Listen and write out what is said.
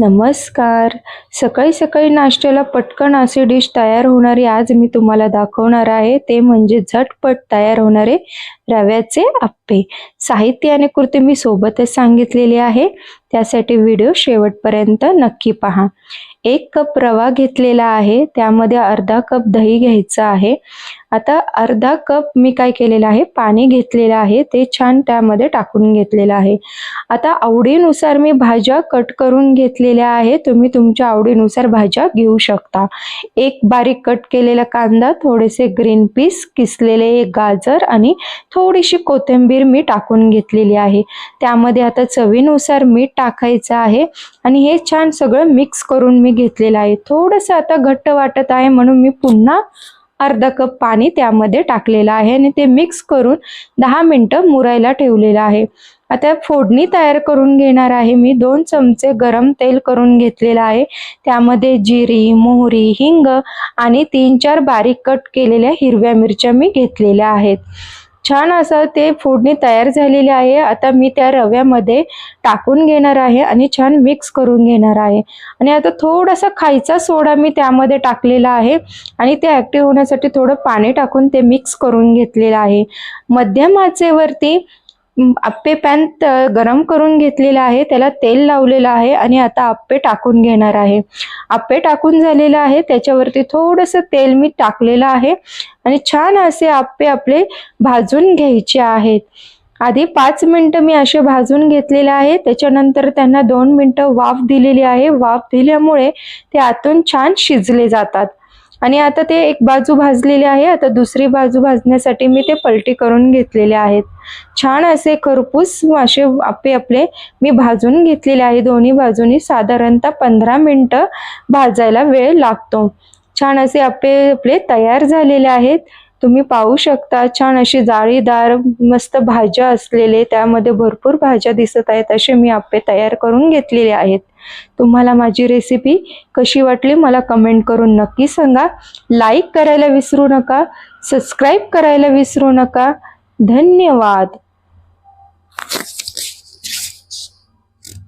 नमस्कार. सकाळी सकाळी नाश्त्याला पटकन अशी डिश तयार होणारी आज मी तुम्हाला दाखवणार आहे. ते म्हणजे झटपट तयार होणारे रव्याचे आप्पे. साहित्य आणि कृती मी सोबतच सांगितलेली आहे. त्यासाठी व्हिडिओ शेवटपर्यंत नक्की पहा. एक कप रवा घेतलेला आहे. त्यामध्ये अर्धा कप दही घ्यायचं आहे. आता अर्धा कप मी काय केलेलं आहे? पाणी घेतलेलं आहे. ते छान त्यामध्ये टाकून घेतलेलं आहे. आता आवडीनुसार मी भाज्या कट करून घेतलेल्या आहे तुम्ही तुमच्या आवडीनुसार भाज्या घेऊ शकता. एक बारीक कट केलेला कांदा थोडेसे ग्रीन पीस किसलेले एक गाजर आणि थोडीशी कोथिंबीर मी टाकून घेतलेली आहे. त्यामध्ये आता चवीनुसार मीठ टाकायचं आहे. आणि हे छान सगळं मिक्स करून मी घेतलेला आहे. थोडंसं आता घट्ट वाटत आहे म्हणून मी पुन्हा अर्धा कप पाणी त्यामध्ये टाकलेलं आहे आणि ते मिक्स करून दहा मिनटं मुरायला ठेवलेलं आहे. आता फोडणी तयार करून घेणार आहे मी. दोन चमचे गरम तेल करून घेतलेलं आहे. त्यामध्ये जिरी मोहरी हिंग आणि तीन चार बारीक कट केलेल्या हिरव्या मिरच्या मी घेतलेल्या आहेत. छान असं ते फोडणी तयार झालेली आहे. आता मी त्या रव्यामध्ये टाकून घेणार आहे आणि छान मिक्स करून घेणार आहे. आणि आता थोडासा खायचा सोडा मी त्यामध्ये टाकलेला आहे. आणि ते ॲक्टिव्ह होण्यासाठी थोडं पाणी टाकून ते मिक्स करून घेतलेलं आहे. मध्यम आचेवरती आप्पे पॅन गरम करून घेतलेलं आहे त्याला तेल लावलेलं आहे आणि आता आप्पे टाकून घेणार आहे. आप्पे टाकून झालेलं आहे त्याच्यावरती थोडंसं तेल मी टाकलेलं आहे आणि छान असे आप्पे आपले भाजून घ्यायचे आहेत. आधी पाच मिनटं मी असे भाजून घेतलेले आहे त्याच्यानंतर त्यांना दोन मिनटं वाफ दिलेली आहे. वाफ दिल्यामुळे ते आतून छान शिजले जातात. आणि आता ते एक बाजू भाजलेली आहे आता दुसरी बाजू भाजण्यासाठी मी ते पलटी करून घेतलेले आहेत. छान असे खरपूस मासे आपे आपले मी भाजून घेतलेले आहे दोन्ही बाजूनी साधारणतः पंधरा मिनटं भाजायला वेळ लागतो. छान असे आपे आपले तयार झालेले आहेत. तुम्ही पाहू शकता छान अशी जाळीदार मस्त भाज्या असलेले त्यामध्ये भरपूर भाज्या दिसत आहेत असे मी आप्पे तयार करून घेतलेले आहेत. तुम्हाला माझी रेसिपी कशी वाटली मला कमेंट करून नक्की सांगा. लाईक करायला विसरू नका सबस्क्राईब करायला विसरू नका. धन्यवाद.